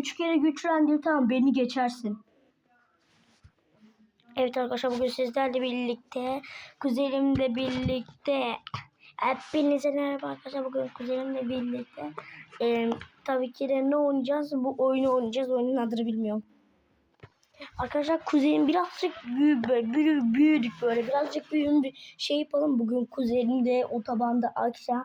üç kere güçlendir tamam beni geçersin. Evet arkadaşlar bugün sizlerle birlikte kuzenimle birlikte hepinize merhaba arkadaşlar bugün kuzenimle birlikte e, tabii ki de ne oynayacağız bu oyunu oynayacağız oyunun adını bilmiyorum. Arkadaşlar kuzenim birazcık büyü, böyle, büyü, büyüdük böyle birazcık bir şey yapalım. Bugün kuzenim de otobanda akşam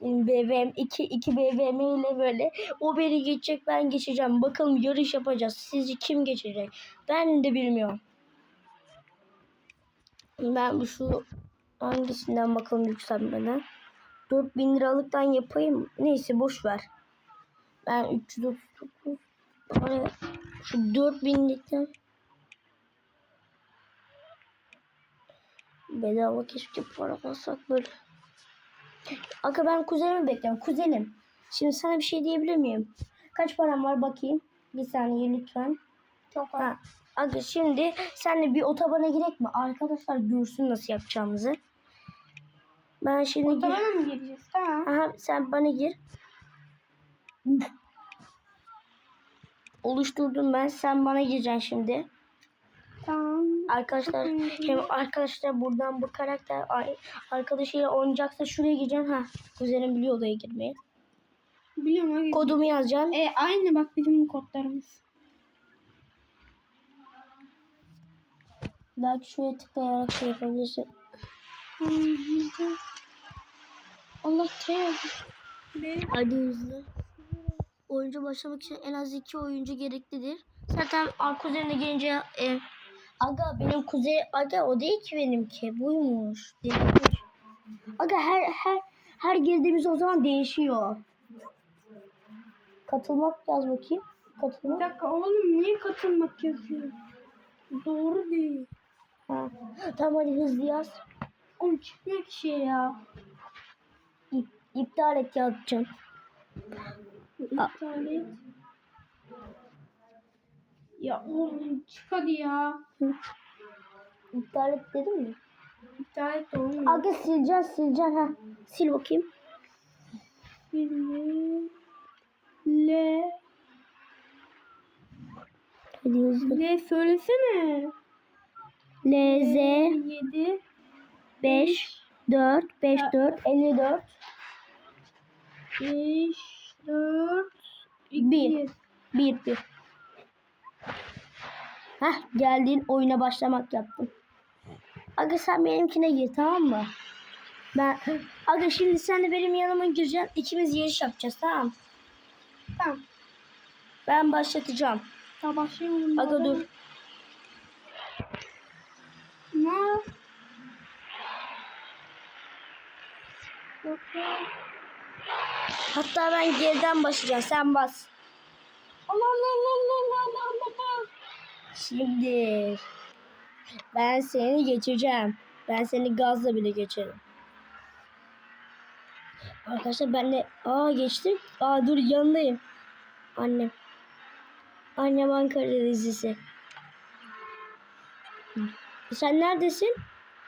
BVM 2 2 BVM ile böyle o beni geçecek ben geçeceğim. Bakalım yarış yapacağız. Sizce kim geçecek? Ben de bilmiyorum. Ben bu şu hangisinden bakalım yükselmeden. 4000 liralıktan yapayım. Neyse boş ver. Ben 339 para şu 4000'likten bedava keşke para alsak böyle. Aga ben kuzenimi bekliyorum. Kuzenim. Şimdi sana bir şey diyebilir miyim? Kaç param var bakayım. Bir saniye lütfen. Çok az. Ha. Aga şimdi senle bir otobana girek mi? Arkadaşlar görsün nasıl yapacağımızı. Ben şimdi gir- Otobana mı gireceğiz? Tamam. Aha, sen bana gir. Oluşturdum ben. Sen bana gireceksin şimdi. Tamam. Arkadaşlar hem arkadaşlar buradan bu karakter arkadaşıyla oynayacaksa şuraya gireceksin. Ha, kuzenim biliyor odaya girmeyi. Biliyorum abi. Kodumu yazacaksın. E, aynı bak bizim kodlarımız. Belki şuraya tıklayarak şey yapabilirsin. Allah te Be. Hadi hızlı. Oyuncu başlamak için en az iki oyuncu gereklidir. Zaten ar- kuzenine gelince e, Aga benim kuzey Aga o değil ki benimki. Buymuş. Değişmiş. Aga her her her girdiğimiz o zaman değişiyor. Katılmak yaz bakayım. Bir Katılmak. dakika oğlum niye katılmak yazıyor? Doğru değil. Ha. Tamam hadi hızlı yaz. Oğlum çıkmıyor ki şey ya. İp, iptal et yazacağım. İptal et. Ya oğlum çık hadi ya. İptal et dedim mi? İptal et olmuyor. Aga sileceğim sileceğim ha. Sil bakayım. L L Hadi hızlı. L söylesene. L, Z, 7 5, 4, 5, 4, 54, 5 4 2 Bir. 1, 1. Heh geldin oyuna başlamak yaptım. Aga sen benimkine gir tamam mı? Ben Aga şimdi sen de benim yanıma gireceksin. İkimiz yarış yapacağız tamam. Tamam. Ben başlatacağım. Tamam başlayalım. Aga dur. Ne? Hatta ben geriden başlayacağım. Sen bas. Allah Allah Allah. Şimdi ben seni geçeceğim. Ben seni gazla bile geçerim. Arkadaşlar ben de aa geçtim. Aa dur yanındayım. Annem. Annem Ankara dizisi. Sen neredesin?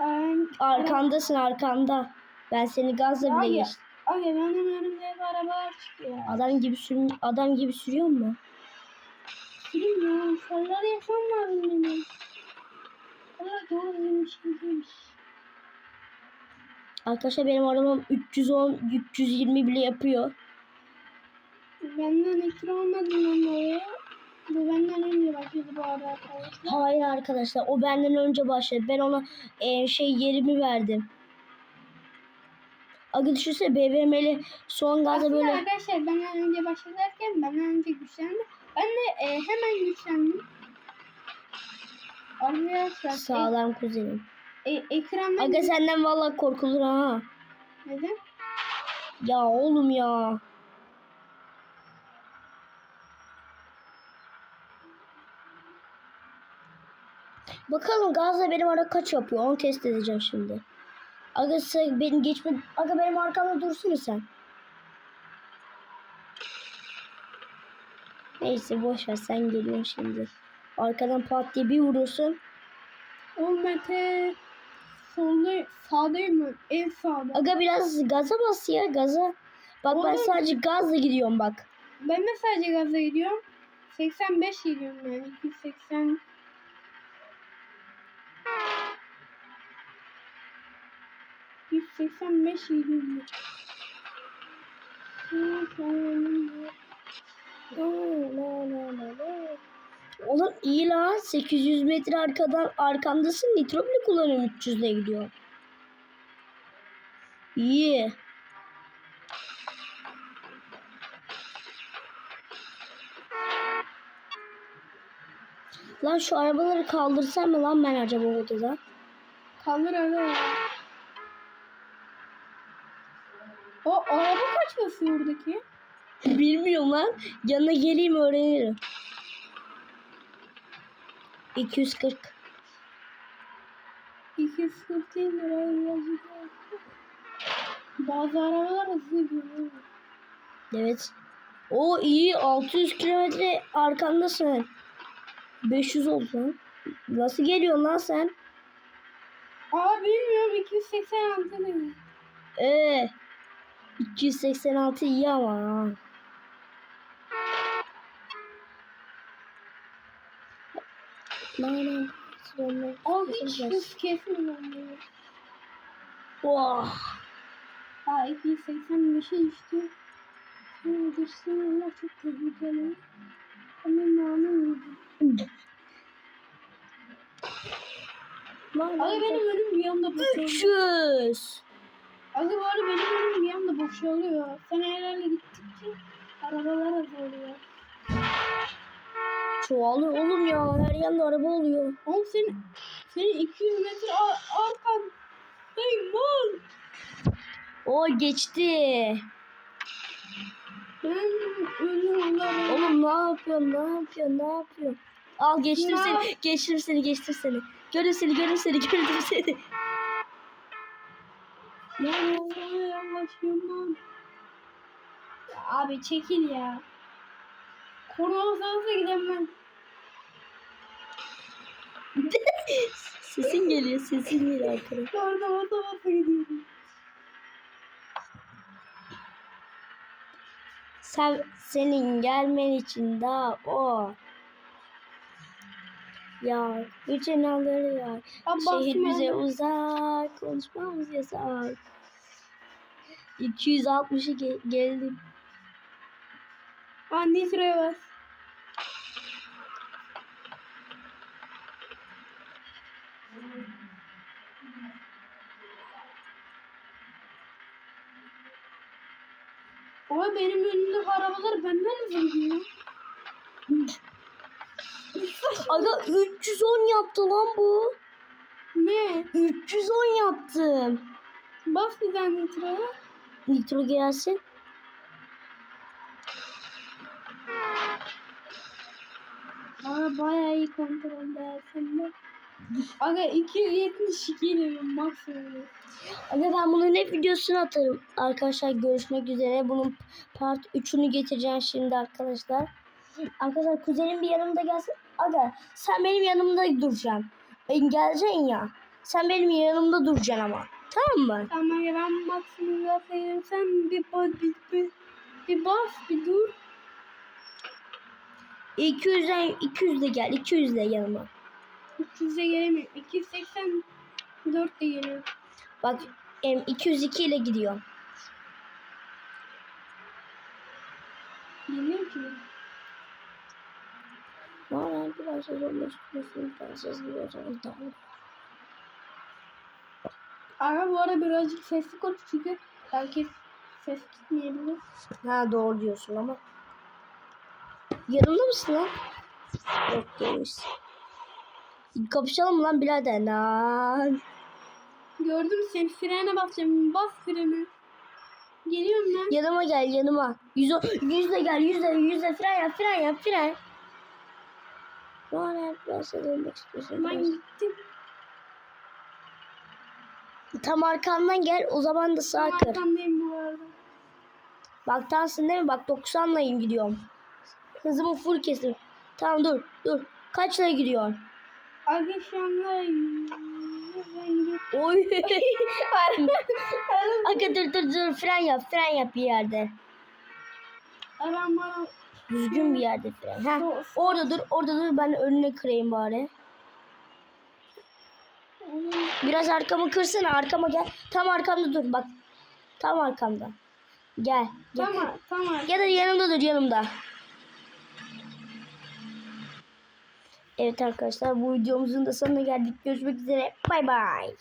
Ben Arkandasın arkanda. Ben seni gazla bile Abi, geçtim. Abi önümde hep arabalar çıkıyor. Adam gibi sür adam gibi sürüyor mu? Film ya. Sarılar yaşam lazım benim. Allah demiş gideyim. Arkadaşlar benim arabam 310 320 bile yapıyor. Benden ekran olmadığından dolayı bu benden önce başladı bu arada arkadaşlar. Hayır arkadaşlar o benden önce başladı. Ben ona e, şey yerimi verdim. Aga düşünsene BVM'li son gazda Aslında böyle arkadaşlar benden önce başladı derken benden önce güçlendi. Ben de e, hemen güçlendim. Arkadaşlar sağlam kuzenim. e, e, ekrandan Aga senden vallahi korkulur ha. neden? Ya oğlum ya. Bakalım gazla benim ara kaç yapıyor onu test edeceğim şimdi. Aga sen beni geçme. Aga benim arkamda dursana sen. Neyse boş ver sen geliyorsun şimdi. Arkadan pat diye bir vurursun. Oğlum ben te solda sağdayım mı? En sağda. Aga biraz gaza bas ya gaza. Bak ben Oğlum. sadece gazla gidiyorum bak. Ben de sadece gaza gidiyorum. 85 gidiyorum ben. 280 185 gidiyorum ben. Oğlum iyi lan 800 metre arkadan arkamdasın nitro bile kullanıyorum 300 ile gidiyor. İyi. Lan şu arabaları kaldırsam mı lan ben acaba odada? Kaldır öyle ya. O araba kaç basıyor oradaki? Bilmiyorum lan. Yanına geleyim öğrenirim. 240. 240 değil daha. Bazı arabalar hızlı gidiyor. Evet. O iyi 600 kilometre arkamdasın. 500 oldu. Nasıl geliyorsun lan sen? Aa bilmiyorum 286 değil. Ee, 286 iyi ama. Sonra- O hiç hız kesmiyor. yani. Oh. Aa 285'e düştü. Şimdi düştü ama çok tehlikeli. Ama namı Lan Aga benim bir anda boşalıyor. 300. Aga bu arada benim önüm bir anda boşalıyor. Sen herhalde gittikçe arabalar azalıyor. Çoğalıyor oğlum ya. Her yanda araba oluyor. Oğlum senin, senin 200 metre ar arkan. Hey mal. O geçti. Ben lan. Oğlum ne yapıyorsun? Ne yapıyorsun? Ne yapıyorsun? Al geçtim Ya. seni. Geçtim seni. Geçtim seni. Görün seni. Görün seni. Gördüm seni. Lan sana yaklaşıyorum lan. Ya abi çekil ya. Korona salsa gidemem. Sesin geliyor. Sesin geliyor arkada. Korona basa basa gidiyorum. Sen, senin gelmen için daha o. Ya bütün alır ya. Abbas Şehir bize uzak. Konuşmamız yasak. 260'ı ge- geldim. Anne sıraya bas. Ama benim önümdeki arabalar benden hızlı gidiyor. Aga 310 yaptı lan bu. Ne? 310 yaptım. Bas bir tane sıraya. Nitro gelsin. Aa bayağı iyi kontrolde sende. Aga 272 ile maksimum. Aga ben bunun hep videosunu atarım. Arkadaşlar görüşmek üzere. Bunun part 3'ünü getireceğim şimdi arkadaşlar. Arkadaşlar kuzenim bir yanımda gelsin. Aga sen benim yanımda duracaksın. Ben geleceksin ya. Sen benim yanımda duracaksın ama. Tamam mı? Tamam ya ben maksimum gazlayayım. Sen bir, bas, bir, bir, bir bas bir dur. 200'den 200 de gel. 200 de yanıma. 300'e gelemiyorum. 284 de geliyor. Bak em, 202 ile gidiyor. Geliyor ki. Biraz zorlaştırıyorsun. Fransız gibi o zaman tamam. Ara bu ara birazcık sesli konuş çünkü herkes ses gitmeyebilir. Ha doğru diyorsun ama. Yanımda mısın lan? Yok değilmiş. Kapışalım lan birader lan. Gördüm seni frene basacağım. Bas frene. Geliyorum ben. Yanıma gel yanıma. Yüz, yüzle gel yüzle yüzle fren yap fren yap fren. Normal biraz dönmek istiyorsun. Ben gittim. Tam arkamdan gel o zaman da sağ kır. Arkandayım bu arada. Bak tansın değil mi? Bak 90'layım gidiyorum. Hızımı full kesim. Tamam dur dur. Kaçla ben gidiyorum. Oy. Aga dur dur dur fren yap fren yap bir yerde. Aram bana Düzgün bir yerde fren. Ha, Dur. orada dur, orada dur. Ben önüne kırayım bari. Biraz arkamı kırsana, arkama gel. Tam arkamda dur bak. Tam arkamda. Gel. gel. Tamam tamam. Ya da yanımda dur yanımda. Evet arkadaşlar bu videomuzun da sonuna geldik. Görüşmek üzere. Bay bay.